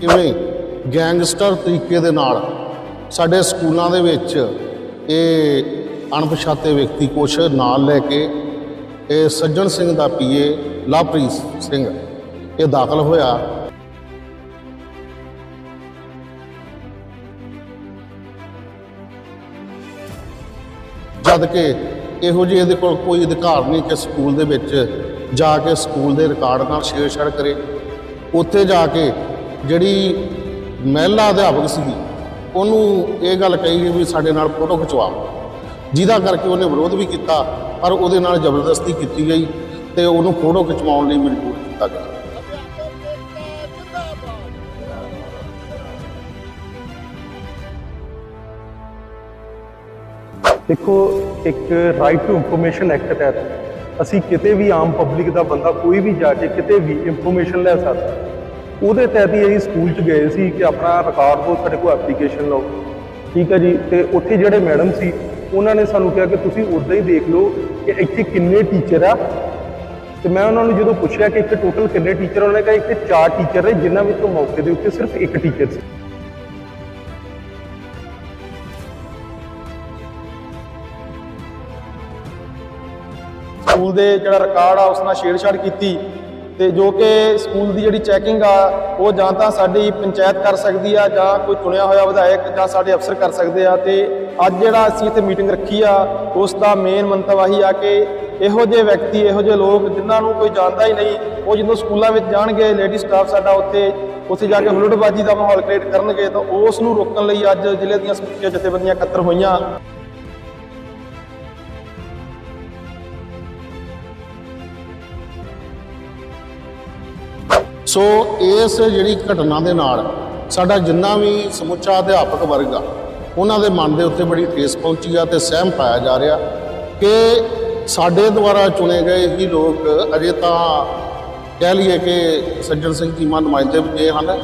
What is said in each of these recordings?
ਕਿਵੇਂ? ਗੈਂਗਸਟਰ ਤਰੀਕੇ ਦੇ ਨਾਲ ਸਾਡੇ ਸਕੂਲਾਂ ਦੇ ਵਿੱਚ ਇਹ ਅਣਪਛਾਤੇ ਵਿਅਕਤੀ ਕੁਛ ਨਾਲ ਲੈ ਕੇ ਇਹ ਸੱਜਣ ਸਿੰਘ ਦਾ ਪੀਏ ਲਵਪ੍ਰੀਤ ਸਿੰਘ ਇਹ ਦਾਖਲ ਹੋਇਆ। ਜਦ ਕਿ ਇਹੋ ਜਿਹੇ ਇਹਦੇ ਕੋਲ ਕੋਈ ਅਧਿਕਾਰ ਨਹੀਂ ਕਿ ਸਕੂਲ ਦੇ ਵਿੱਚ ਜਾ ਕੇ ਸਕੂਲ ਦੇ ਰਿਕਾਰਡ ਨਾਲ ਛੇੜਛਾੜ ਕਰੇ। ਉੱਥੇ ਜਾ ਕੇ ਜਿਹੜੀ ਮਹਿਲਾ ਅਧਿਆਪਕ ਸੀਗੀ, ਉਹਨੂੰ ਇਹ ਗੱਲ ਕਹੀ ਗਈ ਵੀ ਸਾਡੇ ਨਾਲ ਫੋਟੋ ਖਿਚਵਾ। ਜਿਹਦਾ ਕਰਕੇ ਉਹਨੇ ਵਿਰੋਧ ਵੀ ਕੀਤਾ, ਪਰ ਉਹਦੇ ਨਾਲ ਜ਼ਬਰਦਸਤੀ ਕੀਤੀ ਗਈ ਤੇ ਉਹਨੂੰ ਫੋਟੋ ਖਿਚਵਾਉਣ ਲਈ ਮਜਬੂਰ ਕੀਤਾ ਗਿਆ। ਦੇਖੋ ਇੱਕ ਰਾਈਟ ਟੂ ਇਨਫੋਰਮੇਸ਼ਨ ਐਕਟ ਤਹਿਤ। ਅਸੀਂ ਕਿਤੇ ਵੀ ਆਮ ਪਬਲਿਕ ਦਾ ਬੰਦਾ ਕੋਈ ਵੀ ਜਾ ਕੇ ਕਿਤੇ ਵੀ ਇਨਫੋਰਮੇਸ਼ਨ ਲੈ ਸਕਦਾ। ਉਹਦੇ ਤਹਿਤ ਹੀ ਅਸੀਂ ਸਕੂਲ 'ਚ ਗਏ ਸੀ ਕਿ ਆਪਣਾ ਰਿਕਾਰਡ ਦੋ ਸਾਡੇ ਕੋਲ ਐਪਲੀਕੇਸ਼ਨ ਲਓ। ਠੀਕ ਹੈ ਜੀ? ਤੇ ਉੱਥੇ ਜਿਹੜੇ ਮੈਡਮ ਸੀ, ਉਹਨਾਂ ਨੇ ਸਾਨੂੰ ਕਿਹਾ ਕਿ ਤੁਸੀਂ ਉਦਾਂ ਹੀ ਦੇਖ ਲਓ ਕਿ ਇੱਥੇ ਕਿੰਨੇ ਟੀਚਰ ਆ। ਤੇ ਮੈਂ ਉਹਨਾਂ ਨੂੰ ਜਦੋਂ ਪੁੱਛਿਆ ਕਿ ਇੱਥੇ ਟੋਟਲ ਕਿੰਨੇ ਟੀਚਰ ਉਹਨਾਂ ਨੇ ਕਿਹਾ ਇੱਥੇ ਚਾਰ ਟੀਚਰ ਨੇ, ਜਿਨ੍ਹਾਂ ਵਿੱਚੋਂ ਮੌਕੇ ਦੇ ਉੱਤੇ ਸਿਰਫ ਇੱਕ ਟੀਚਰ ਸੀ। ਸਕੂਲ ਦੇ ਜਿਹੜਾ ਰਿਕਾਰਡ ਆ, ਉਸ ਨਾਲ ਛੇੜਛਾੜ ਕੀਤੀ ਤੇ ਜੋ ਕਿ ਸਕੂਲ ਦੀ ਜਿਹੜੀ ਚੈਕਿੰਗ ਆ, ਉਹ ਜਾਂ ਤਾਂ ਸਾਡੀ ਪੰਚਾਇਤ ਕਰ ਸਕਦੀ ਆ ਜਾਂ ਕੋਈ ਚੁਣਿਆ ਹੋਇਆ ਵਿਧਾਇਕ ਜਾਂ ਸਾਡੇ ਅਫਸਰ ਕਰ ਸਕਦੇ ਆ ਤੇ ਅੱਜ ਜਿਹੜਾ ਅਸੀਂ ਇੱਥੇ ਮੀਟਿੰਗ ਰੱਖੀ ਆ, ਉਸ ਦਾ ਮੇਨ ਮੰਤਵ ਆਹੀ ਆ ਕਿ ਇਹੋ ਜਿਹੇ ਵਿਅਕਤੀ, ਇਹੋ ਜਿਹੇ ਲੋਕ ਜਿਨ੍ਹਾਂ ਨੂੰ ਕੋਈ ਜਾਣਦਾ ਹੀ ਨਹੀਂ, ਉਹ ਜਦੋਂ ਸਕੂਲਾਂ ਵਿੱਚ ਜਾਣਗੇ ਲੇਡੀ ਸਟਾਫ ਸਾਡਾ ਉੱਥੇ ਉੱਥੇ ਜਾ ਕੇ ਹੁਲੜਬਾਜ਼ੀ ਦਾ ਮਾਹੌਲ ਕ੍ਰੀਏਟ ਕਰਨਗੇ ਤਾਂ ਉਸ ਨੂੰ ਰੋਕਣ ਲਈ ਅੱਜ ਜ਼ਿਲ੍ਹੇ ਦੀਆਂ ਸਮੁੱਚੀਆਂ ਜਥੇਬੰਦੀਆਂ ਇਕੱਤਰ ਹੋਈਆਂ। ਸੋ ਇਸ ਜਿਹੜੀ ਘਟਨਾ ਦੇ ਨਾਲ ਸਾਡਾ ਜਿੰਨਾ ਵੀ ਸਮੁੱਚਾ ਅਧਿਆਪਕ ਵਰਗ ਆ, ਉਹਨਾਂ ਦੇ ਮਨ ਦੇ ਉੱਤੇ ਬੜੀ ਠੇਸ ਪਹੁੰਚੀ ਆ ਤੇ ਸਹਿਮ ਪਾਇਆ ਜਾ ਰਿਹਾ ਕਿ ਸਾਡੇ ਦੁਆਰਾ ਚੁਣੇ ਗਏ ਹੀ ਲੋਕ ਅਜੇ ਤਾਂ ਕਹਿ ਲਈਏ ਕਿ ਸੱਜਣ ਸਿੰਘ ਚੀਮਾ ਨੁਮਾਇੰਦੇ ਵੀ ਗਏ ਹਨ।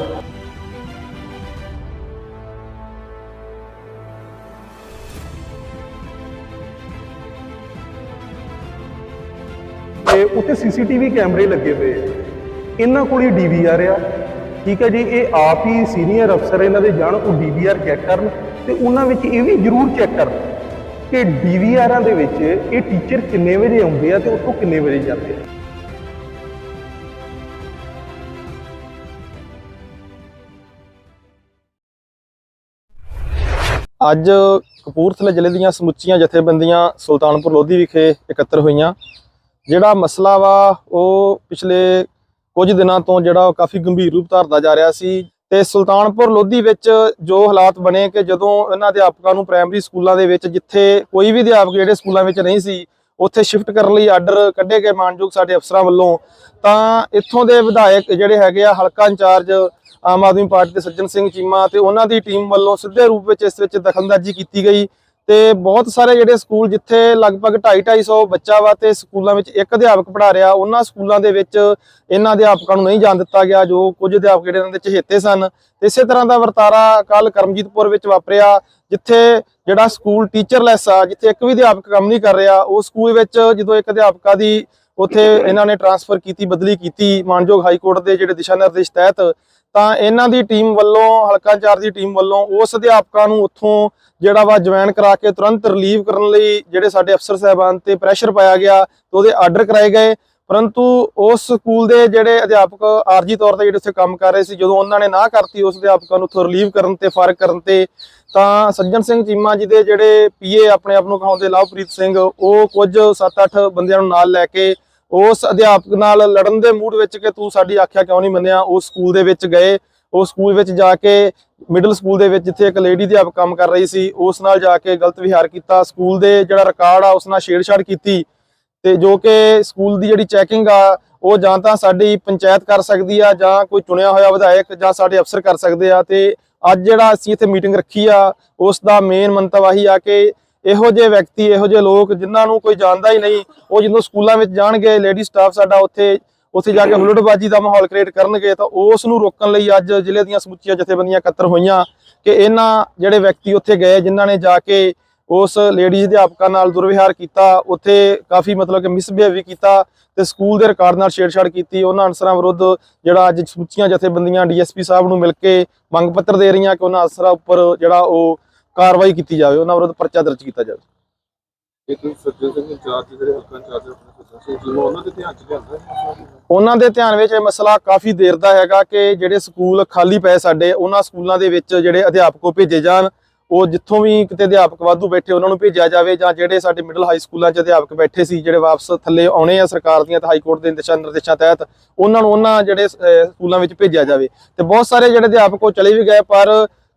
ਤੇ ਉੱਥੇ ਸੀਸੀਟੀਵੀ ਕੈਮਰੇ ਲੱਗੇ ਹੋਏ ਇਹਨਾਂ ਕੋਲ ਹੀ ਡੀਵੀਆਰ ਆ। ਠੀਕ ਹੈ ਜੀ, ਇਹ ਆਪ ਹੀ ਸੀਨੀਅਰ ਅਫਸਰ ਇਹਨਾਂ ਦੇ ਜਾਣ, ਉਹ ਡੀਵੀਆਰ ਚੈੱਕ ਕਰਨ ਤੇ ਉਹਨਾਂ ਵਿੱਚ ਇਹ ਵੀ ਜ਼ਰੂਰ ਚੈੱਕ ਕਰਨ ਕਿ ਡੀਵੀਆਰਾਂ ਦੇ ਵਿੱਚ ਇਹ ਟੀਚਰ ਕਿੰਨੇ ਵਜੇ ਆਉਂਦੇ ਆ ਤੇ ਉੱਥੋਂ ਕਿੰਨੇ ਵਜੇ ਜਾਂਦੇ ਆ। ਅੱਜ ਕਪੂਰਥਲੇ ਜ਼ਿਲ੍ਹੇ ਦੀਆਂ ਸਮੁੱਚੀਆਂ ਜਥੇਬੰਦੀਆਂ ਸੁਲਤਾਨਪੁਰ ਲੋਧੀ ਵਿਖੇ ਇਕੱਤਰ ਹੋਈਆਂ। ਜਿਹੜਾ ਮਸਲਾ ਵਾ, ਉਹ ਪਿਛਲੇ ਕੁਝ ਦਿਨਾਂ ਤੋਂ ਜਿਹੜਾ ਉਹ ਕਾਫੀ ਗੰਭੀਰ ਰੂਪ ਧਾਰਦਾ ਜਾ ਰਿਹਾ ਸੀ ਤੇ ਸੁਲਤਾਨਪੁਰ ਲੋਧੀ ਵਿੱਚ ਜੋ ਹਾਲਾਤ ਬਣੇ ਕਿ ਜਦੋਂ ਇਹਨਾਂ ਅਧਿਆਪਕਾਂ ਨੂੰ ਪ੍ਰਾਇਮਰੀ ਸਕੂਲਾਂ ਦੇ ਵਿੱਚ ਜਿੱਥੇ ਕੋਈ ਵੀ ਅਧਿਆਪਕ ਜਿਹੜੇ ਸਕੂਲਾਂ ਵਿੱਚ ਨਹੀਂ ਸੀ, ਉੱਥੇ ਸ਼ਿਫਟ ਕਰਨ ਲਈ ਆਰਡਰ ਕੱਢੇ ਗਏ ਮਾਨਯੋਗ ਸਾਡੇ ਅਫਸਰਾਂ ਵੱਲੋਂ, ਤਾਂ ਇੱਥੋਂ ਦੇ ਵਿਧਾਇਕ ਜਿਹੜੇ ਹੈਗੇ ਆ ਹਲਕਾ ਇੰਚਾਰਜ ਆਮ ਆਦਮੀ ਪਾਰਟੀ ਦੇ ਸੱਜਣ ਸਿੰਘ ਚੀਮਾ ਤੇ ਉਹਨਾਂ ਦੀ ਟੀਮ ਵੱਲੋਂ ਸਿੱਧੇ ਰੂਪ ਵਿੱਚ ਇਸ ਵਿੱਚ ਦਖਲਅੰਦਾਜ਼ੀ ਕੀਤੀ ਗਈ। ਤੇ ਬਹੁਤ ਸਾਰੇ ਜਿਹੜੇ ਸਕੂਲ ਜਿੱਥੇ ਲਗਭਗ 2.5-250 ਬੱਚਾ ਵਾ ਤੇ ਸਕੂਲਾਂ ਵਿੱਚ ਇੱਕ ਅਧਿਆਪਕ ਪੜ੍ਹਾ ਰਿਹਾ, ਉਹਨਾਂ ਸਕੂਲਾਂ ਦੇ ਵਿੱਚ ਇਹਨਾਂ ਅਧਿਆਪਕਾਂ ਨੂੰ ਨਹੀਂ ਜਾਣ ਦਿੱਤਾ ਗਿਆ, ਜੋ ਕੁਝ ਅਧਿਆਪਕ ਜਿਹੜੇ ਇਹਨਾਂ ਦੇ ਚਹੇਤੇ ਸਨ। ਤੇ ਇਸੇ ਤਰ੍ਹਾਂ ਦਾ ਵਰਤਾਰਾ ਕੱਲ ਕਰਮਜੀਤਪੁਰ ਵਿੱਚ ਵਾਪਰਿਆ, ਜਿੱਥੇ ਜਿਹੜਾ ਸਕੂਲ ਟੀਚਰਲੈਸ ਆ, ਜਿੱਥੇ ਇੱਕ ਵੀ ਅਧਿਆਪਕ ਕੰਮ ਨਹੀਂ ਕਰ ਰਿਹਾ, ਉਹ ਸਕੂਲ ਵਿੱਚ ਜਦੋਂ ਇੱਕ ਅਧਿਆਪਕਾ ਦੀ ਉੱਥੇ ਇਹਨਾਂ ਨੇ ਟਰਾਂਸਫਰ ਕੀਤੀ, ਬਦਲੀ ਕੀਤੀ ਮਾਨਯੋਗ ਹਾਈ ਕੋਰਟ ਦੇ ਜਿਹੜੇ ਦਿਸ਼ਾ ਨਿਰਦੇਸ਼ ਤਹਿਤ, ਤਾਂ ਇਹਨਾਂ ਦੀ ਟੀਮ ਵੱਲੋਂ, ਹਲਕਾ ਚਾਰ ਦੀ ਟੀਮ ਵੱਲੋਂ ਉਸ ਅਧਿਆਪਕਾਂ ਨੂੰ ਉੱਥੋਂ ਜਿਹੜਾ ਵਾ ਜੁਆਇਨ ਕਰਾ ਕੇ ਤੁਰੰਤ ਰਿਲੀਵ ਕਰਨ ਲਈ ਜਿਹੜੇ ਸਾਡੇ ਅਫਸਰ ਸਾਹਿਬਾਨ ਤੇ ਪ੍ਰੈਸ਼ਰ ਪਾਇਆ ਗਿਆ ਤੇ ਉਹਦੇ ਆਰਡਰ ਕਰਾਏ ਗਏ। ਪਰੰਤੂ ਉਸ ਸਕੂਲ ਦੇ ਜਿਹੜੇ ਅਧਿਆਪਕ ਆਰਜੀ ਤੌਰ ਤੇ ਜਿਹੜੇ ਉੱਥੇ ਕੰਮ ਕਰ ਰਹੇ ਸੀ, ਜਦੋਂ ਉਹਨਾਂ ਨੇ ਨਾ ਕਰਤੀ ਉਸ ਅਧਿਆਪਕਾਂ ਨੂੰ ਉੱਥੋਂ ਰਿਲੀਵ ਕਰਨ ਤੇ ਫਾਰਗ ਕਰਨ ਤੇ, ਤਾਂ ਸੱਜਣ ਸਿੰਘ ਚੀਮਾ ਜੀ ਦੇ ਜਿਹੜੇ ਪੀਏ ਆਪਣੇ ਆਪ ਨੂੰ ਕਹਾਉਂਦੇ ਲਵਪ੍ਰੀਤ ਸਿੰਘ, ਉਹ ਕੁਝ 7-8 ਬੰਦਿਆਂ ਨੂੰ ਨਾਲ ਲੈ ਕੇ ਉਸ ਅਧਿਆਪਕ ਨਾਲ ਲੜਨ ਦੇ ਮੂਡ ਵਿੱਚ ਕਿ ਤੂੰ ਸਾਡੀ ਆਖਿਆ ਕਿਉਂ ਨਹੀਂ ਮੰਨਿਆ? ਉਸ ਸਕੂਲ ਦੇ ਵਿੱਚ ਗਏ। ਉਸ ਸਕੂਲ ਵਿੱਚ ਜਾ ਕੇ ਮਿਡਲ ਸਕੂਲ ਦੇ ਵਿੱਚ ਜਿੱਥੇ ਇੱਕ ਲੇਡੀ ਅਧਿਆਪਕ ਕੰਮ ਕਰ ਰਹੀ ਸੀ, ਉਸ ਨਾਲ ਜਾ ਕੇ ਗਲਤ ਵਿਹਾਰ ਕੀਤਾ। ਸਕੂਲ ਦੇ ਜਿਹੜਾ ਰਿਕਾਰਡ ਆ, ਉਸ ਨਾਲ ਛੇੜਛਾੜ ਕੀਤੀ। ਤੇ ਜੋ ਕਿ ਸਕੂਲ ਦੀ ਜਿਹੜੀ ਚੈਕਿੰਗ ਆ, ਉਹ ਜਾਂ ਤਾਂ ਸਾਡੀ ਪੰਚਾਇਤ ਕਰ ਸਕਦੀ ਆ, ਜਾਂ ਕੋਈ ਚੁਣਿਆ ਹੋਇਆ ਵਿਧਾਇਕ, ਜਾਂ ਸਾਡੇ ਅਫਸਰ ਕਰ ਸਕਦੇ ਆ। ਤੇ ਅੱਜ ਜਿਹੜਾ ਅਸੀਂ ਇੱਥੇ ਮੀਟਿੰਗ ਰੱਖੀ ਆ, ਉਸ ਦਾ ਮੇਨ ਮੰਤਵ ਆਹੀ ਆ ਕਿ ਇਹੋ ਜਿਹੇ ਵਿਅਕਤੀ, ਇਹੋ ਜਿਹੇ ਲੋਕ ਜਿਨ੍ਹਾਂ ਨੂੰ ਕੋਈ ਜਾਣਦਾ ਹੀ ਨਹੀਂ, ਉਹ ਜਦੋਂ ਸਕੂਲਾਂ ਵਿੱਚ ਜਾਣਗੇ ਲੇਡੀ ਸਟਾਫ ਸਾਡਾ ਉੱਥੇ ਉੱਥੇ ਜਾ ਕੇ ਹੁਲੜਬਾਜ਼ੀ ਦਾ ਮਾਹੌਲ ਕ੍ਰੀਏਟ ਕਰਨਗੇ, ਤਾਂ ਉਸ ਨੂੰ ਰੋਕਣ ਲਈ ਅੱਜ ਜ਼ਿਲ੍ਹੇ ਦੀਆਂ ਸਮੁੱਚੀਆਂ ਜਥੇਬੰਦੀਆਂ ਇਕੱਤਰ ਹੋਈਆਂ ਕਿ ਇਹਨਾਂ ਜਿਹੜੇ ਵਿਅਕਤੀ ਉੱਥੇ ਗਏ, ਜਿਨ੍ਹਾਂ ਨੇ ਜਾ ਕੇ ਉਸ ਲੇਡੀਜ਼ ਅਧਿਆਪਕਾਂ ਨਾਲ ਦੁਰਵਿਹਾਰ ਕੀਤਾ, ਉੱਥੇ ਕਾਫੀ ਮਤਲਬ ਕਿ ਮਿਸਬਿਹੇਵ ਵੀ ਕੀਤਾ ਤੇ ਸਕੂਲ ਦੇ ਰਿਕਾਰਡ ਨਾਲ ਛੇੜਛਾੜ ਕੀਤੀ। ਉਹਨਾਂ ਅਨਸਰਾਂ ਵਿਰੁੱਧ ਜਿਹੜਾ ਅੱਜ ਸਮੁੱਚੀਆਂ ਜਥੇਬੰਦੀਆਂ ਡੀਐਸਪੀ ਸਾਹਿਬ ਨੂੰ ਮਿਲ ਕੇ ਮੰਗ ਪੱਤਰ ਦੇ ਰਹੀਆਂ ਕਿ ਉਹਨਾਂ ਅਨਸਰਾਂ ਉੱਪਰ ਜਿਹੜਾ ਉਹ ਕਾਰਵਾਈ ਕੀਤੀ ਜਾਵੇ ਉਹਨਾਂ ਵਿਰੁੱਧ ਪਰਚਾ ਦਰਜ ਕੀਤਾ ਜਾਵੇ। ਇੱਕ ਸੱਜਣ ਸਿੰਘ ਇੰਚਾਰਜ ਜਿਹੜੇ ਹਲਕਾ ਇੰਚਾਰਜ ਆਪਣੇ ਸੱਜਣ ਸਿੰਘ ਜੀ ਨੂੰ ਉਹਨਾਂ ਦੇ ਧਿਆਨ ਚ ਲਿਆਂਦਾ ਹੈ ਉਹਨਾਂ ਦੇ ਧਿਆਨ ਵਿੱਚ ਇਹ ਮਸਲਾ ਕਾਫੀ ਦੇਰ ਦਾ ਹੈਗਾ ਕਿ ਜਿਹੜੇ ਸਕੂਲ ਖਾਲੀ ਪਏ ਸਾਡੇ ਉਹਨਾਂ ਸਕੂਲਾਂ ਦੇ ਵਿੱਚ ਜਿਹੜੇ ਅਧਿਆਪਕੋ ਭੇਜੇ ਜਾਣ। ਉਹ ਜਿੱਥੋਂ ਵੀ ਕਿਤੇ ਅਧਿਆਪਕ ਵਾਧੂ ਬੈਠੇ ਉਹਨਾਂ ਨੂੰ ਭੇਜਿਆ ਜਾਵੇ ਜਾਂ ਜਿਹੜੇ ਸਾਡੇ ਮਿਡਲ ਹਾਈ ਸਕੂਲਾਂ 'ਚ ਅਧਿਆਪਕ ਬੈਠੇ ਸੀ ਜਿਹੜੇ ਵਾਪਸ ਥੱਲੇ ਆਉਣੇ ਆ ਸਰਕਾਰ ਦੀਆਂ ਤੇ ਹਾਈ ਕੋਰਟ ਦੇ ਦਿਸ਼ਾ ਨਿਰਦੇਸ਼ਾਂ ਤਹਿਤ ਉਹਨਾਂ ਨੂੰ ਉਹਨਾਂ ਜਿਹੜੇ ਸਕੂਲਾਂ ਵਿੱਚ ਭੇਜਿਆ ਜਾਵੇ। ਤੇ ਬਹੁਤ ਸਾਰੇ ਜਿਹੜੇ ਅਧਿਆਪਕ ਉਹ ਚਲੇ ਵੀ ਗਏ ਪਰ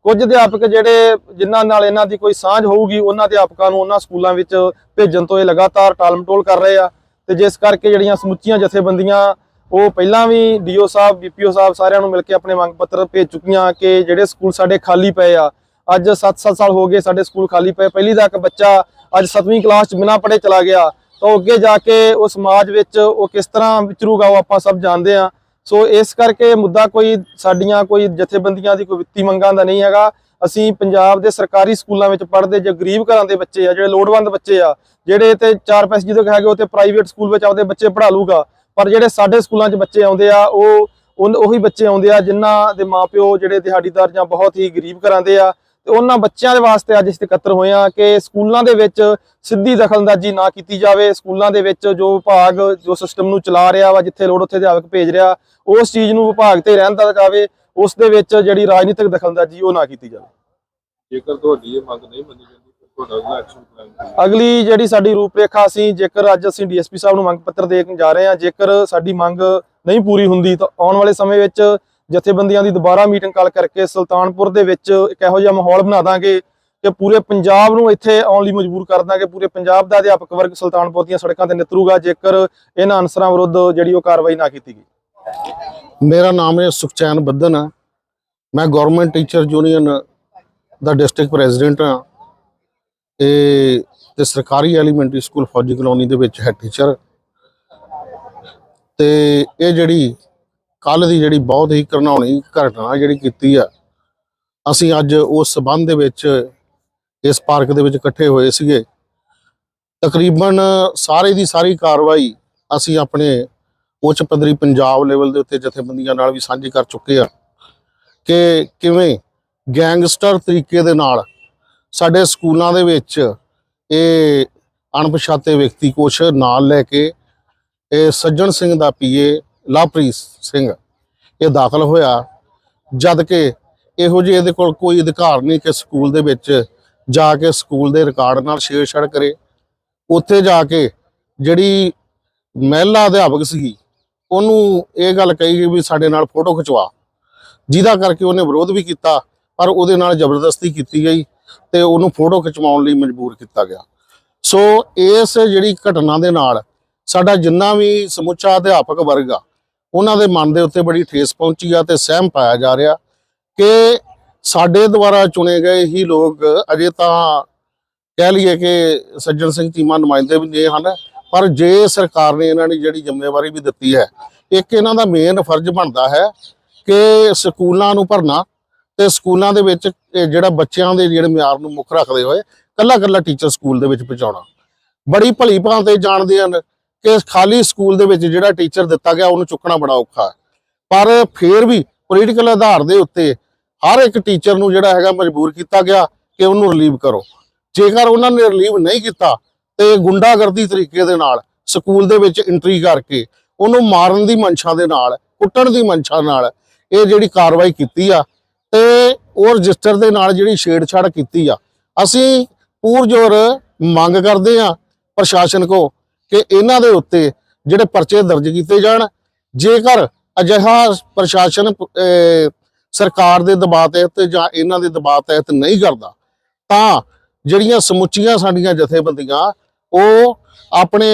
ਕੁਝ ਅਧਿਆਪਕ ਜਿਹੜੇ ਜਿਨ੍ਹਾਂ ਨਾਲ ਇਹਨਾਂ ਦੀ ਕੋਈ ਸਾਂਝ ਹੋਊਗੀ, ਉਹਨਾਂ ਅਧਿਆਪਕਾਂ ਨੂੰ ਉਹਨਾਂ ਸਕੂਲਾਂ ਵਿੱਚ ਭੇਜਣ ਤੋਂ ਇਹ ਲਗਾਤਾਰ ਟਾਲਮਟੋਲ ਕਰ ਰਹੇ ਆ। ਤੇ ਜਿਸ ਕਰਕੇ ਜਿਹੜੀਆਂ ਸਮੁੱਚੀਆਂ ਜਥੇਬੰਦੀਆਂ, ਉਹ ਪਹਿਲਾਂ ਵੀ ਡੀਓ ਸਾਹਿਬ, ਬੀਪੀਓ ਸਾਹਿਬ ਸਾਰਿਆਂ ਨੂੰ ਮਿਲ ਕੇ ਆਪਣੇ ਮੰਗ ਪੱਤਰ ਭੇਜ ਚੁੱਕੀਆਂ ਕਿ ਜਿਹੜੇ ਸਕੂਲ ਸਾਡੇ ਖਾਲੀ ਪਏ ਆ, ਅੱਜ 7-7 ਸਾਲ ਹੋ ਗਏ ਸਾਡੇ ਸਕੂਲ ਖਾਲੀ ਪਏ। ਪਹਿਲੀ ਤੱਕ ਬੱਚਾ ਅੱਜ 7ਵੀਂ ਕਲਾਸ ਚ ਬਿਨਾਂ ਪੜ੍ਹੇ ਚਲਾ ਗਿਆ। ਤਾਂ ਉਹ ਅੱਗੇ ਜਾ ਕੇ ਉਹ ਸਮਾਜ ਵਿੱਚ ਉਹ ਕਿਸ ਤਰ੍ਹਾਂ ਵਿਚਰੂਗਾ, ਉਹ ਆਪਾਂ ਸਭ ਜਾਣਦੇ ਆ। ਸੋ ਇਸ ਕਰਕੇ ਮੁੱਦਾ ਕੋਈ ਸਾਡੀਆਂ ਕੋਈ ਜਥੇਬੰਦੀਆਂ ਦੀ ਕੋਈ ਵਿੱਤੀ ਮੰਗਾਂ ਦਾ ਨਹੀਂ ਹੈਗਾ। ਅਸੀਂ ਪੰਜਾਬ ਦੇ ਸਰਕਾਰੀ ਸਕੂਲਾਂ ਵਿੱਚ ਪੜ੍ਹਦੇ ਜੋ ਗਰੀਬ ਘਰਾਂ ਦੇ ਬੱਚੇ ਆ, ਜਿਹੜੇ ਲੋੜਵੰਦ ਬੱਚੇ ਆ, ਜਿਹੜੇ ਤੇ ਚਾਰ ਪੈਸੇ ਜਿਹਦੇ ਕੋਲ ਹੈਗੇ ਉਹ ਤੇ ਪ੍ਰਾਈਵੇਟ ਸਕੂਲ ਵਿੱਚ ਆਪਦੇ ਬੱਚੇ ਪੜ੍ਹਾ ਲੂਗਾ ਪਰ ਜਿਹੜੇ ਸਾਡੇ ਸਕੂਲਾਂ 'ਚ ਬੱਚੇ ਆਉਂਦੇ ਆ, ਉਹ ਉਨ- ਉਹੀ ਬੱਚੇ ਆਉਂਦੇ ਆ ਜਿਨ੍ਹਾਂ ਦੇ ਮਾਪਿਓ ਜਿਹੜੇ ਦਿਹਾੜੀਦਾਰ ਜਾਂ ਬਹੁਤ ਹੀ ਗਰੀਬ ਘਰਾਂ ਦੇ ਆ ਤੇ ਉਹਨਾਂ ਬੱਚਿਆਂ ਦੇ ਵਾਸਤੇ ਅੱਜ ਅਸੀਂ ਇਕੱਤਰ ਹੋਏ ਆ ਕਿ ਸਕੂਲਾਂ ਦੇ ਵਿੱਚ ਸਿੱਧੀ ਦਖਲਅੰਦਾਜ਼ੀ ਨਾ ਕੀਤੀ ਜਾਵੇ। ਸਕੂਲਾਂ ਦੇ ਵਿੱਚ ਜੋ ਵਿਭਾਗ ਜੋ ਸਿਸਟਮ ਨੂੰ ਚਲਾ ਰਿਹਾ ਵਾ ਜਿੱਥੇ ਲੋੜ ਉੱਥੇ ਅਧਿਆਪਕ ਭੇਜ ਰਿਹਾ ਉਸ ਚੀਜ਼ ਨੂੰ ਵਿਭਾਗ ਤੇ ਰਹਿਣ ਦਿੱਤਾ ਜਾਵੇ। ਉਸ ਦੇ ਵਿੱਚ ਜਿਹੜੀ ਰਾਜਨੀਤਿਕ ਦਖਲਅੰਦਾਜ਼ੀ ਉਹ ਨਾ ਕੀਤੀ ਜਾਵੇ। ਜੇਕਰ ਤੁਹਾਡੀ ਇਹ ਮੰਗ ਨਹੀਂ ਮੰਨੀ ਜਾਂਦੀ ਤੁਹਾਡਾ ਅਗਲਾ ਐਕਸ਼ਨ ਪਲਾਨ ਅਗਲੀ ਜਿਹੜੀ ਸਾਡੀ ਰੂਪਰੇਖਾ ਅਸੀਂ ਜੇਕਰ ਅੱਜ ਅਸੀਂ ਡੀਐਸਪੀ ਸਾਹਿਬ ਨੂੰ ਮੰਗ ਪੱਤਰ ਦੇ ਕੇ ਜਾ ਰਹੇ ਹਾਂ ਜੇਕਰ ਸਾਡੀ ਮੰਗ ਨਹੀਂ ਪੂਰੀ ਹੁੰਦੀ ਤਾਂ ਆਉਣ ਵਾਲੇ ਸਮੇਂ ਵਿੱਚ ਜਥੇਬੰਦੀਆਂ ਦੀ ਦੁਬਾਰਾ ਮੀਟਿੰਗ ਕਾਲ ਕਰਕੇ ਸੁਲਤਾਨਪੁਰ ਦੇ ਵਿੱਚ ਇੱਕ ਇਹੋ ਜਿਹਾ ਮਾਹੌਲ ਬਣਾ ਦਾਂਗੇ ਕਿ ਪੂਰੇ ਪੰਜਾਬ ਨੂੰ ਇੱਥੇ ਆਉਣ ਲਈ ਮਜਬੂਰ ਕਰ ਦਾਂਗੇ, ਪੂਰੇ ਪੰਜਾਬ ਦਾ ਅਧਿਆਪਕ ਵਰਗ ਸੁਲਤਾਨਪੁਰ ਦੀਆਂ ਸੜਕਾਂ ਤੇ ਨਿਤਰੂਗਾ ਜੇਕਰ ਇਹਨਾਂ ਅਨਸਰਾਂ ਵਿਰੁੱਧ ਜਿਹੜੀ ਉਹ ਕਾਰਵਾਈ ਨਾ ਕੀਤੀ ਗਈ। ਮੇਰਾ ਨਾਮ ਹੈ ਸੁਖਚੈਨ ਬੱਦਨ ਹੈ। ਮੈਂ ਗਵਰਨਮੈਂਟ ਟੀਚਰ ਯੂਨੀਅਨ ਦਾ ਡਿਸਟ੍ਰਿਕਟ ਪ੍ਰੈਜ਼ੀਡੈਂਟ ਹਾਂ। ਤੇ ਤੇ ਸਰਕਾਰੀ ਐਲੀਮੈਂਟਰੀ ਸਕੂਲ ਫੌਜੀ ਕਲੋਨੀ ਦੇ ਵਿੱਚ ਹੈਡ ਟੀਚਰ ਤੇ ਇਹ ਜਿਹੜੀ ਕੱਲ ਦੀ ਜਿਹੜੀ ਬਹੁਤ ਹੀ ਘਰਨਾਉਣੀ ਘਟਨਾ ਜਿਹੜੀ ਕੀਤੀ ਆ, ਅਸੀਂ ਅੱਜ ਉਸ ਸਬੰਧ ਦੇ ਵਿੱਚ ਇਸ ਪਾਰਕ ਦੇ ਵਿੱਚ ਇਕੱਠੇ ਹੋਏ ਸੀਗੇ। ਤਕਰੀਬਨ ਸਾਰੇ ਦੀ ਸਾਰੀ ਕਾਰਵਾਈ ਅਸੀਂ ਆਪਣੇ ਉੱਚ ਪੱਧਰੀ ਪੰਜਾਬ ਲੈਵਲ ਦੇ ਉੱਤੇ ਜਥੇਬੰਦੀਆਂ ਨਾਲ ਵੀ ਸਾਂਝੀ ਕਰ ਚੁੱਕੇ ਆ ਕਿ ਕਿਵੇਂ ਗੈਂਗਸਟਰ ਤਰੀਕੇ ਦੇ ਨਾਲ ਸਾਡੇ ਸਕੂਲਾਂ ਦੇ ਵਿੱਚ ਇਹ ਅਣਪਛਾਤੇ ਵਿਅਕਤੀ ਕੁਛ ਨਾਲ ਲੈ ਕੇ ਇਹ ਸੱਜਣ ਸਿੰਘ ਦਾ ਪੀਏ ਲਵਪ੍ਰੀਤ ਸਿੰਘ। ਇਹ ਦਾਖਲ ਹੋਇਆ ਜਦ ਕਿ ਇਹੋ ਜਿਹੇ ਇਹਦੇ ਕੋਲ ਕੋਈ ਅਧਿਕਾਰ ਨਹੀਂ ਕਿ ਸਕੂਲ ਦੇ ਵਿੱਚ ਜਾ ਕੇ ਸਕੂਲ ਦੇ ਰਿਕਾਰਡ ਨਾਲ ਛੇੜਛਾੜ ਕਰੇ। ਉੱਥੇ ਜਾ ਕੇ ਜਿਹੜੀ ਮਹਿਲਾ ਅਧਿਆਪਕ ਸੀਗੀ, ਉਹਨੂੰ ਇਹ ਗੱਲ ਕਹੀ ਗਈ ਵੀ ਸਾਡੇ ਨਾਲ ਫੋਟੋ ਖਿਚਵਾ। ਜਿਹਦਾ ਕਰਕੇ ਉਹਨੇ ਵਿਰੋਧ ਵੀ ਕੀਤਾ, ਪਰ ਉਹਦੇ ਨਾਲ ਜ਼ਬਰਦਸਤੀ ਕੀਤੀ ਗਈ ਤੇ ਉਹਨੂੰ ਫੋਟੋ ਖਿਚਵਾਉਣ ਲਈ ਮਜਬੂਰ ਕੀਤਾ ਗਿਆ। ਸੋ ਇਸ ਜਿਹੜੀ ਘਟਨਾ ਦੇ ਨਾਲ ਸਾਡਾ ਜਿੰਨਾ ਵੀ ਸਮੁੱਚਾ ਅਧਿਆਪਕ ਵਰਗ ਆ ਉਹਨਾਂ ਦੇ ਮਨ ਦੇ ਉੱਤੇ ਬੜੀ ਠੇਸ ਪਹੁੰਚੀ ਆ ਤੇ ਸਹਿਮ ਪਾਇਆ ਜਾ ਰਿਹਾ ਕਿ ਸਾਡੇ ਦੁਆਰਾ ਚੁਣੇ ਗਏ ਹੀ ਲੋਕ ਅਜੇ ਤਾਂ ਕਹਿ ਲਈਏ ਕਿ ਸੱਜਣ ਸਿੰਘ ਚੀਮਾ ਨੁਮਾਇੰਦੇ ਵੀ ਨੇ ਹਨ, ਪਰ ਜੇ ਸਰਕਾਰ ਨੇ ਇਹਨਾਂ ਨੇ ਜਿਹੜੀ ਜ਼ਿੰਮੇਵਾਰੀ ਵੀ ਦਿੱਤੀ ਹੈ, ਇੱਕ ਇਹਨਾਂ ਦਾ ਮੇਨ ਫਰਜ਼ ਬਣਦਾ ਹੈ ਕਿ ਸਕੂਲਾਂ ਨੂੰ ਭਰਨਾ ਤੇ ਸਕੂਲਾਂ ਦੇ ਵਿੱਚ ਜਿਹੜਾ ਬੱਚਿਆਂ ਦੇ ਜਿਹੜੇ ਮਿਆਰ ਨੂੰ ਮੁੱਖ ਰੱਖਦੇ ਹੋਏ ਕੱਲਾ ਕੱਲਾ ਟੀਚਰ ਸਕੂਲ ਦੇ ਵਿੱਚ ਪਹੁੰਚਾਉਣਾ। ਬੜੀ ਭਲੀ ਭਾਂਤ ਇਹ ਜਾਣਦੇ ਹਨ ਕਿ ਖਾਲੀ ਸਕੂਲ ਦੇ ਵਿੱਚ ਜਿਹੜਾ ਟੀਚਰ ਦਿੱਤਾ ਗਿਆ, ਉਹਨੂੰ ਚੁੱਕਣਾ ਬੜਾ ਔਖਾ ਹੈ। ਪਰ ਫਿਰ ਵੀ ਪੋਲੀਟੀਕਲ ਆਧਾਰ ਦੇ ਉੱਤੇ ਹਰ ਇੱਕ ਟੀਚਰ ਨੂੰ ਜਿਹੜਾ ਹੈਗਾ ਮਜਬੂਰ ਕੀਤਾ ਗਿਆ ਕਿ ਉਹਨੂੰ ਰਿਲੀਵ ਕਰੋ। ਜੇਕਰ ਉਹਨਾਂ ਨੇ ਰਿਲੀਵ ਨਹੀਂ ਕੀਤਾ, ਤੇ ਗੁੰਡਾਗਰਦੀ ਤਰੀਕੇ ਦੇ ਨਾਲ ਸਕੂਲ ਦੇ ਵਿੱਚ ਐਂਟਰੀ ਕਰਕੇ ਉਹਨੂੰ ਮਾਰਨ ਦੀ ਮਨਸ਼ਾ ਦੇ ਨਾਲ, ਕੁੱਟਣ ਦੀ ਮਨਸ਼ਾ ਨਾਲ ਇਹ ਜਿਹੜੀ ਕਾਰਵਾਈ ਕੀਤੀ ਆ, ਤੇ ਉਹ ਰਜਿਸਟਰ ਦੇ ਨਾਲ ਜਿਹੜੀ ਛੇੜਛਾੜ ਕੀਤੀ ਆ, ਅਸੀਂ ਪੂਰਜੋਰ ਮੰਗ ਕਰਦੇ ਆ ਪ੍ਰਸ਼ਾਸਨ ਕੋ ਕਿ ਇਹਨਾਂ ਦੇ ਉੱਤੇ ਜਿਹੜੇ ਪਰਚੇ ਦਰਜ ਕੀਤੇ ਜਾਣ, ਜੇਕਰ ਅਜਿਹਾ ਪ੍ਰਸ਼ਾਸਨ ਸਰਕਾਰ ਦੇ ਦਬਾਅ ਤਹਿਤ ਜਾਂ ਇਹਨਾਂ ਦੇ ਦਬਾਅ ਤਹਿਤ ਨਹੀਂ ਕਰਦਾ, ਤਾਂ ਜਿਹੜੀਆਂ ਸਮੁੱਚੀਆਂ ਸਾਡੀਆਂ ਜਥੇਬੰਦੀਆਂ, ਉਹ ਆਪਣੇ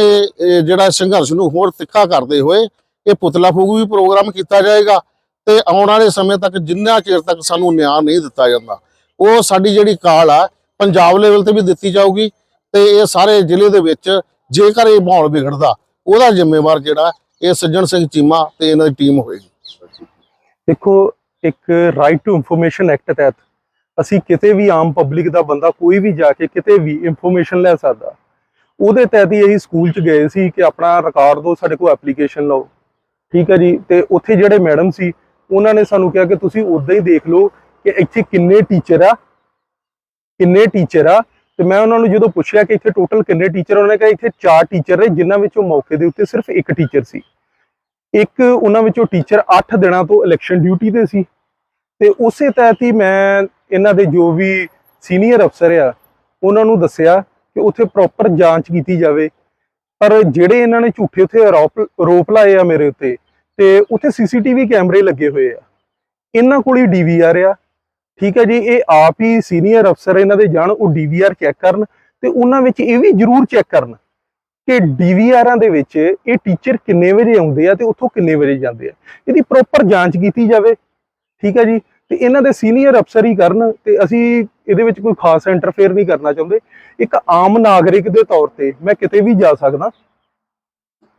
ਜਿਹੜਾ ਸੰਘਰਸ਼ ਨੂੰ ਹੋਰ ਤਿੱਖਾ ਕਰਦੇ ਹੋਏ ਇਹ ਪੁਤਲਾ ਫੂਕ ਵੀ ਪ੍ਰੋਗਰਾਮ ਕੀਤਾ ਜਾਏਗਾ ਤੇ ਆਉਣ ਵਾਲੇ ਸਮੇਂ ਤੱਕ ਜਿੰਨਾ ਚਿਰ ਤੱਕ ਸਾਨੂੰ ਨਿਆਂ ਨਹੀਂ ਦਿੱਤਾ ਜਾਂਦਾ, ਉਹ ਸਾਡੀ ਜਿਹੜੀ ਕਾਲ ਆ, ਪੰਜਾਬ ਲੈਵਲ ਤੇ ਵੀ ਦਿੱਤੀ ਜਾਊਗੀ ਤੇ ਇਹ ਸਾਰੇ ਜ਼ਿਲ੍ਹੇ ਦੇ ਵਿੱਚ ਜੇਕਰ ਇਹ ਮਾਹੌਲ ਵਿਗੜਦਾ, ਉਹਦਾ ਜ਼ਿੰਮੇਵਾਰ ਜਿਹੜਾ ਇਹ ਸੱਜਣ ਸਿੰਘ ਚੀਮਾ ਤੇ ਇਹਨਾਂ ਦੀ ਟੀਮ ਹੋਏਗੀ। ਦੇਖੋ, ਇੱਕ ਰਾਈਟ ਟੂ ਇਨਫੋਰਮੇਸ਼ਨ ਐਕਟ ਤਹਿਤ ਅਸੀਂ ਕਿਤੇ ਵੀ ਆਮ ਪਬਲਿਕ ਦਾ ਬੰਦਾ ਕੋਈ ਵੀ ਜਾ ਕੇ ਕਿਤੇ ਵੀ ਇਨਫੋਰਮੇਸ਼ਨ ਲੈ ਸਕਦਾ। ਉਹਦੇ ਤਹਿਤ ਹੀ ਅਸੀਂ ਸਕੂਲ 'ਚ ਗਏ ਸੀ ਕਿ ਆਪਣਾ ਰਿਕਾਰਡ ਦਿਓ, ਸਾਡੇ ਕੋਲ ਐਪਲੀਕੇਸ਼ਨ ਲਓ। ਠੀਕ ਹੈ ਜੀ? ਤੇ ਉੱਥੇ ਜਿਹੜੇ ਮੈਡਮ ਸੀ, ਉਹਨਾਂ ਨੇ ਸਾਨੂੰ ਕਿਹਾ ਕਿ ਤੁਸੀਂ ਉਦਾਂ ਹੀ ਦੇਖ ਲਓ ਕਿ ਇੱਥੇ ਕਿੰਨੇ ਟੀਚਰ ਆ, ਕਿੰਨੇ ਟੀਚਰ ਆ ਤੇ ਮੈਂ ਉਹਨਾਂ ਨੂੰ ਜਦੋਂ ਪੁੱਛਿਆ ਕਿ ਇੱਥੇ ਟੋਟਲ ਕਿੰਨੇ ਟੀਚਰ ਉਹਨਾਂ ਨੇ ਕਿਹਾ ਇੱਥੇ ਚਾਰ ਟੀਚਰ ਨੇ, ਜਿਨ੍ਹਾਂ ਵਿੱਚੋਂ ਮੌਕੇ ਦੇ ਉੱਤੇ ਸਿਰਫ ਇੱਕ ਟੀਚਰ ਸੀ। ਇੱਕ ਉਹਨਾਂ ਵਿੱਚੋਂ ਟੀਚਰ 8 ਦਿਨਾਂ ਤੋਂ ਇਲੈਕਸ਼ਨ ਡਿਊਟੀ ਤੇ ਸੀ ਤੇ ਉਸੇ ਤਹਿਤ ਹੀ ਮੈਂ ਇਹਨਾਂ ਦੇ ਜੋ ਵੀ ਸੀਨੀਅਰ ਅਫਸਰ ਆ, ਉਹਨਾਂ ਨੂੰ ਦੱਸਿਆ ਕਿ ਉੱਥੇ ਪ੍ਰੋਪਰ ਜਾਂਚ ਕੀਤੀ ਜਾਵੇ। ਪਰ ਜਿਹੜੇ ਇਹਨਾਂ ਨੇ ਝੂਠੇ ਉੱਥੇ ਆਰੋਪ ਆਰੋਪ ਲਾਏ ਆ ਮੇਰੇ ਉੱਤੇ ਤੇ ਉੱਥੇ ਸੀਸੀਟੀਵੀ ਕੈਮਰੇ ਲੱਗੇ ਹੋਏ ਆ। ਇਹਨਾਂ ਕੋਲ ਹੀ ਡੀਵੀਆਰ ਆ ਠੀਕ ਹੈ ਜੀ, ਇਹ ਆਪ ਹੀ ਸੀਨੀਅਰ ਅਫਸਰ ਇਹਨਾਂ ਦੇ ਜਾਣ, ਉਹ ਡੀਵੀਆਰ ਚੈੱਕ ਕਰਨ ਤੇ ਉਹਨਾਂ ਵਿੱਚ ਇਹ ਵੀ ਜ਼ਰੂਰ ਚੈੱਕ ਕਰਨ ਕਿ ਡੀਵੀਆਰਾਂ ਦੇ ਵਿੱਚ ਇਹ ਟੀਚਰ ਕਿੰਨੇ ਵਜੇ ਆਉਂਦੇ ਆ ਤੇ ਉੱਥੋਂ ਕਿੰਨੇ ਵਜੇ ਜਾਂਦੇ ਆ। ਇਹਦੀ ਪ੍ਰੋਪਰ ਜਾਂਚ ਕੀਤੀ ਜਾਵੇ, ਠੀਕ ਹੈ ਜੀ, ਤੇ ਇਹਨਾਂ ਦੇ ਸੀਨੀਅਰ ਅਫਸਰ ਹੀ ਕਰਨ ਤੇ ਅਸੀਂ ਇਹਦੇ ਵਿੱਚ ਕੋਈ ਖਾਸ ਇੰਟਰਫੇਅਰ ਨਹੀਂ ਕਰਨਾ ਚਾਹੁੰਦੇ। ਇੱਕ ਆਮ ਨਾਗਰਿਕ ਦੇ ਤੌਰ ਤੇ ਮੈਂ ਕਿਤੇ ਵੀ ਜਾ ਸਕਦਾ,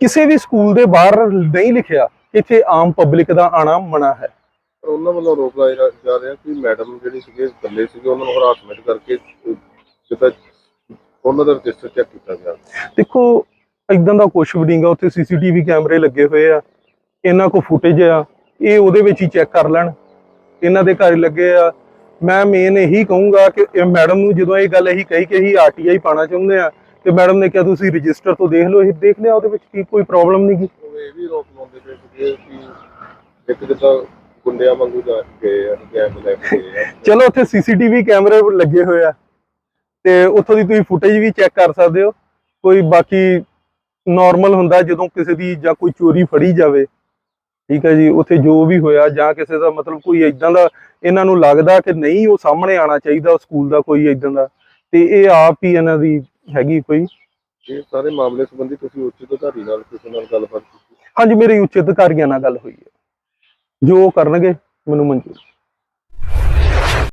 ਕਿਸੇ ਵੀ ਸਕੂਲ ਦੇ ਬਾਹਰ ਨਹੀਂ ਲਿਖਿਆ ਇੱਥੇ ਆਮ ਪਬਲਿਕ ਦਾ ਆਣਾ ਮਨਾ ਹੈ। ਉਹਨਾਂ ਵੱਲੋਂ ਆਰੋਪ ਲਾਇਆ ਜਾ- ਜਾ ਰਿਹਾ ਕਿ ਮੈਡਮ ਜਿਹੜੀ ਸੀਗੇ ਇਕੱਲੇ ਸੀਗੇ ਉਹਨਾਂ ਨੂੰ ਹਰਾਸਮੈਂਟ ਕਰਕੇ ਅਹ, ਜਿੱਦਾਂ ਉਹਨਾਂ ਦਾ ਰਜਿਸਟਰ ਚੈੱਕ ਕੀਤਾ ਗਿਆ। ਦੇਖੋ ਇਦਾਂ ਦਾ ਕੁਝ ਵੀ ਨਹੀਂਗਾ ਉੱਥੇ ਸੀਸੀਟੀਵੀ ਕੈਮਰੇ ਲੱਗੇ ਹੋਏ ਆ ਇਹਨਾਂ ਕੋ ਫੁਟੇਜ ਆ ਇਹ ਉਹਦੇ ਵਿੱਚ ਹੀ ਚੈੱਕ ਕਰ ਲੈਣ। ਇਹਨਾਂ ਦੇ ਘਰ ਲੱਗੇ ਆ। ਮੈਂ ਮੇਨ ਇਹੀ ਕਹੂੰਗਾ ਕਿ ਇਹ ਮੈਡਮ ਨੂੰ ਜਦੋਂ ਇਹ ਗੱਲ ਇਹੀ ਕਹੀ ਕਿ ਅਸੀਂ ਆਰਟੀਆਈ ਪਾਣਾ ਚਾਹੁੰਦੇ ਆ ਤੇ ਮੈਡਮ ਨੇ ਕਿਹਾ ਤੁਸੀਂ ਰਜਿਸਟਰ ਤੋਂ ਦੇਖ ਲਓ ਇਹ ਦੇਖ ਲਿਆ ਉਹਦੇ ਵਿੱਚ ਕੀ ਕੋਈ ਪ੍ਰੋਬਲਮ ਨਹੀਂ ਗੀ ਉਹ ਇਹ ਵੀ ਆਰੋਪ ਲਾਉਂਦੇ ਪਏ ਸੀਗੇ ਕਿ ਇੱਕ ਜਿੱਦਾਂ ਗੁੰਡਿਆਂ ਵਾਂਗੂ ਜਾ ਗਏ ਆ ਗੈਂਗ ਲੈ ਕੇ ਗਏ ਆ। ਚਲੋ ਉੱਥੇ ਸੀਸੀਟੀਵੀ ਕੈਮਰੇ ਲੱਗੇ ਹੋਏ ਆ। ਤੇ ਉੱਥੋਂ ਦੀ ਤੁਸੀਂ ਫੁਟੇਜ ਵੀ ਚੈੱਕ ਕਰ ਸਕਦੇ ਹੋ। ਕੋਈ ਬਾਕੀ ਨਾਰਮਲ ਹੁੰਦਾ ਜਦੋਂ ਕਿਸੇ ਦੀ ਜਾਂ ਕੋਈ ਚੋਰੀ ਫੜੀ ਜਾਵੇ। ਠੀਕ ਹੈ ਜੀ ਉੱਥੇ ਜੋ ਵੀ ਹੋਇਆ ਜਾਂ ਕਿਸੇ ਦਾ ਮਤਲਬ ਕੋਈ ਇਦਾਂ ਦਾ ਇਹਨਾਂ ਨੂੰ ਲੱਗਦਾ ਕਿ ਨਹੀਂ ਉਹ ਸਾਹਮਣੇ ਆਣਾ ਚਾਹੀਦਾ ਸਕੂਲ ਦਾ ਕੋਈ ਇਦਾਂ ਦਾ। ਤੇ ਇਹ ਆਪ ਹੀ ਇਹਨਾਂ ਦੀ ਹੈਗੀ ਕੋਈ। ਇਹ ਸਾਰੇ ਮਾਮਲੇ ਸੰਬੰਧੀ ਤੁਸੀਂ ਉੱਚ ਅਧਿਕਾਰੀ ਨਾਲ ਕਿਸੇ ਨਾਲ ਗੱਲਬਾਤ ਕੀਤੀ? ਹਾਂਜੀ ਮੇਰੇ ਉੱਚ ਅਧਿਕਾਰੀਆਂ ਨਾਲ ਗੱਲ ਹੋਈ ਹੈ। ਜੋ ਉਹ ਕਰਨਗੇ ਮੈਨੂੰ ਮਨਜ਼ੂਰ।